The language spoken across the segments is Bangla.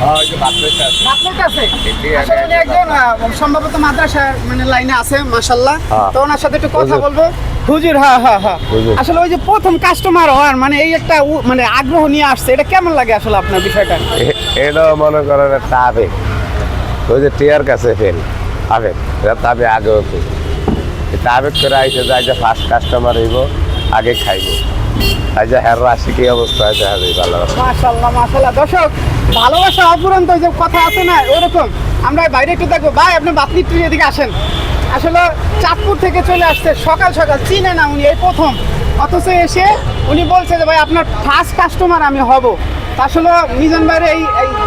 আপনার কাছে। আসলে একজন সম্ভবত মাদ্রাসার মানে লাইনে আছে মাশাল্লাহ হ্যাঁ। তো ওনার সাথে একটু কথা বলব। হুজুর হ্যাঁ হ্যাঁ হ্যাঁ। আসলে ওই যে প্রথম কাস্টমার হওয়ার মানে এই একটা মানে আগ্রহ নিয়ে আসছে এটা কেমন লাগে আসলে আপনার বিষয়টা? এ- এটাও মনে করেন একটা আবেগ ওই যে টিয়ার কাছে ফেল। আবেগ এটা এটা আবেগ করে আইসে যায় যে ফার্স্ট কাস্টমার হইব আগে খাইব। অবস্থা? আছে। হ্যাঁ ভালোবাসা অপুরন্ত যে কথা আছে না, ওরকম। আমরা বাইরে একটু দেখব। ভাই এদিকে আসেন। আসলে চাঁদপুর থেকে চলে আসছে, সকাল সকাল। চিনে না উনি, এই প্রথম। অথচ এসে উনি বলছে যে, ভাই, আপনার ফার্স্ট কাস্টমার আমি হব। আসলে মিজান ভাইয়ের এই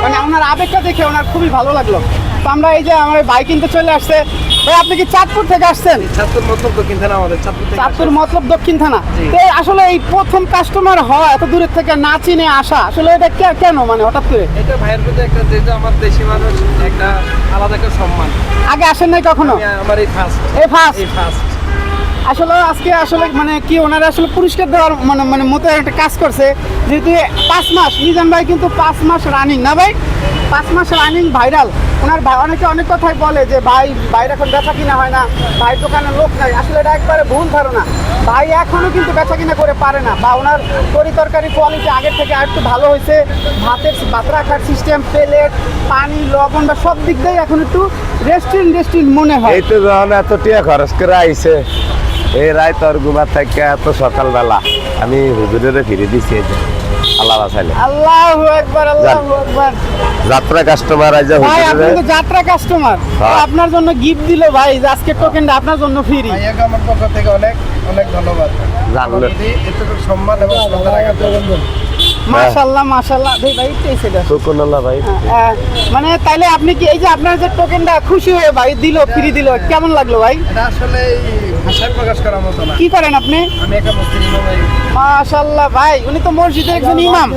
মানে ওনার আবেগটা দেখে ওনার খুবই ভালো লাগল। তো আমরা এই যে আমার ভাই কিনতে চলে আসছে ভাই আপনি কি চাঁদপুর থেকে আসছেন? চাঁদপুর মতলব দক্ষিণ থানা আমাদের চাঁদপুর থেকে চাঁদপুর মতলব দক্ষিণ থানা? তো আসলে এই প্রথম কাস্টমার হওয়া এত দূরের থেকে না চিনে আসা আসলে এটা কেন মানে হঠাৎ করে? এটা ভাইয়ের প্রতি একটা যেহেতু আমার দেশি মানুষ একটা আলাদা একটা সম্মান। আগে আসেন নাই কখনো? আমি আমার এই ফার্স্ট এই ফার্স্ট এই ফার্স্ট আসলে আজকে আসলে মানে কি ওনারা আসলে পুরস্কার দেওয়ার মানে মানে মতো একটা কাজ করছে, যেহেতু পাঁচ মাস, নিজাম ভাই কিন্তু পাঁচ মাস রানিং না ভাই? পাঁচ মাস রানিং ভাইরাল ওনার ভাই, অনেকে অনেক কথাই বলে যে, ভাই, ভাইয়ের এখন বেচা কিনা হয় না ভাই দোকানে লোক নাই। আসলে এটা একবারে ভুল ধারণা। ভাই এখনও কিন্তু বেচা কিনা করে পারে না। বা ওনার তরি তরকারি কোয়ালিটি আগের থেকে আর একটু ভালো হয়েছে। ভাতের ভাত রাখার সিস্টেম প্লেট পানি, লবণ বা সব দিক দিয়ে এখন একটু রেস্টুরেন্ট রেস্টুরেন্ট মনে হয়। এত টিয়া খরচ করে আইছে এই রায় তোর ঘুমার থেকে এত সকালবেলা আমি হুজুরের ফিরে দিছি এই আল্লাহ বাসাইলে আল্লাহু একবার আল্লাহু একবার যাত্রা কাস্টমার যে ভাই আপনি তো যাত্রা কাস্টমার হ্যাঁ। আপনার জন্য গিফট দিল ভাই আজকে টোকেনটা আপনার জন্য ফ্রি ভাইয়াকে আমার পক্ষ থেকে অনেক অনেক ধন্যবাদ। জানলে। এতটুকু সম্মান এবং শ্রদ্ধা রাখার জন্য। মাশাআল্লাহ মাশাআল্লাহ। ভাই ভাই এসে দেন। ভাই। হ্যাঁ, মানে তাইলে আপনি কি এই যে আপনার যে টোকেনটা খুশি হয়ে ভাই দিল ফ্রি দিল কেমন লাগল ভাই? এটা আসলে ভাষায় প্রকাশ করার মতো না। কি করেন আপনি? আমি একটা মুসলিম ভাই। মাশাআল্লাহ ভাই উনি তো মসজিদের একজন ইমাম।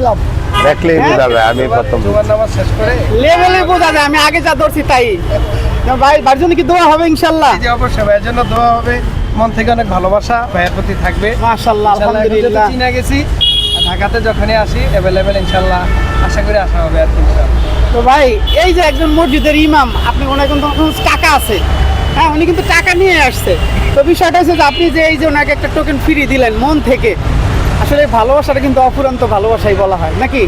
দেখলেই হ্যাঁ? বোঝা যায় আমি প্রথম। নামাজ শেষ করে লেভেলে বোঝা যায় আমি আগে যা ধরছি তাই। ভাই ভাইয়ের জন্য কি দোয়া হবে ইনশাল্লাহ এই যে অবশ্যই ভাইয়ের জন্য দোয়া হবে। মন থেকে অনেক ভালোবাসা ভাইয়ের প্রতি থাকবে। মাশাআল্লাহ আলহামদুলিল্লাহ। চীনা গেছি ঢাকাতে যখনই আসি অ্যাভেলেবেল ইনশাল্লাহ আশা করি আসা হবে আর তো ভাই এই যে একজন মসজিদের ইমাম আপনি ওনার কিন্তু টাকা আছে। হ্যাঁ উনি কিন্তু টাকা নিয়ে আসছে। তো বিষয়টা হচ্ছে যে আপনি যে এই যে ওনাকে একটা টোকেন ফ্রি দিলেন মন থেকে আসলে ভালোবাসাটা কিন্তু অফুরন্ত ভালোবাসাই বলা হয় নাকি?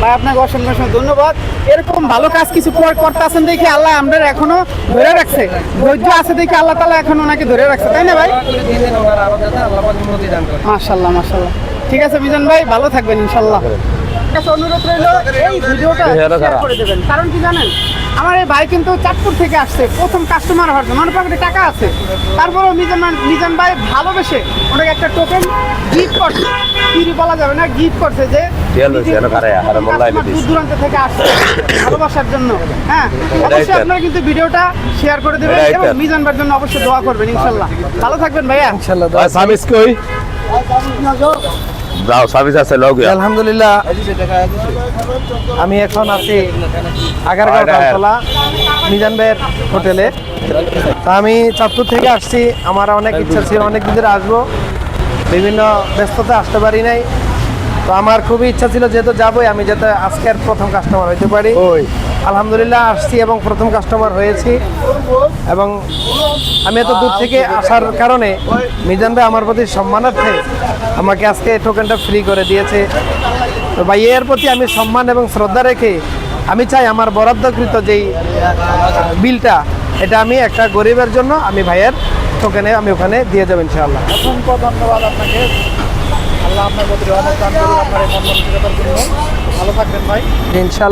ভাই আপনাকে অসংখ্য অসংখ্য ধন্যবাদ। এরকম ভালো কাজ কিছু করতে আছেন দেখে আল্লাহ আমরা এখনও ধরে রাখছে। ধৈর্য আছে দেখে আল্লাহ তালা এখন ওনাকে ধরে রাখছে তাই না ভাই? মাশাল্লাহ মাশাল্লাহ ঠিক আছে মিজান ভাই ভালো থাকবেন ইনশাল্লাহ অনুরোধ রইল এই ভিডিওটা শেয়ার করে দেবেন। কারণ কি জানেন? আমার এই ভাই কিন্তু চাঁদপুর থেকে আসছে প্রথম কাস্টমার হওয়ার জন্য। আমার পকেটে টাকা আছে। তারপরেও মিজান মিজান ভাই ভালোবেসে ওনাকে একটা টোকেন গিফট করছে। কি বলা যাবে না গিফট করছে যে। দূর দূরান্ত থেকে আসছে ভালোবাসার জন্য। হ্যাঁ অবশ্যই আপনারা কিন্তু ভিডিওটা শেয়ার করে দেবেন এবং মিজান ভাইয়ের জন্য অবশ্যই দোয়া করবেন ইনশাল্লাহ। ভালো থাকবেন ভাইয়া। ইনশাল্লাহ সামিস কই? যাও সামিস আছে লগ আলহামদুলিল্লাহ আমি এখন আছি আগারগাঁও হয়। তালতলা মিজান ভাইয়ের হোটেলে। তা আমি চাঁদপুর থেকে আসছি আমার অনেক ইচ্ছা ছিল অনেক দিন ধরে আসব। বিভিন্ন ব্যস্ততা আসতে পারি নাই। তো আমার খুবই ইচ্ছা ছিল যেহেতু যাবোই আমি যাতে আজকের প্রথম কাস্টমার হইতে পারি। আলহামদুলিল্লাহ আসছি এবং প্রথম কাস্টমার হয়েছি। এবং আমি এত দূর থেকে আসার কারণে মিজান ভাই আমার প্রতি সম্মানার্থে আমাকে আজকে টোকেনটা ফ্রি করে দিয়েছে। তো ভাই এর প্রতি আমি সম্মান এবং শ্রদ্ধা রেখে আমি চাই আমার বরাদ্দকৃত যেই বিলটা এটা আমি একটা গরিবের জন্য আমি ভাইয়ের টোকেনে আমি ওখানে দিয়ে যাব ইনশাআল্লাহ। অসংখ্য ধন্যবাদ আপনাকে। আল্লাহ আপনার প্রতি অনেক আপনার মন মানসিকতার জন্য। ভালো থাকবেন ভাই। ইনশাআল্লাহ।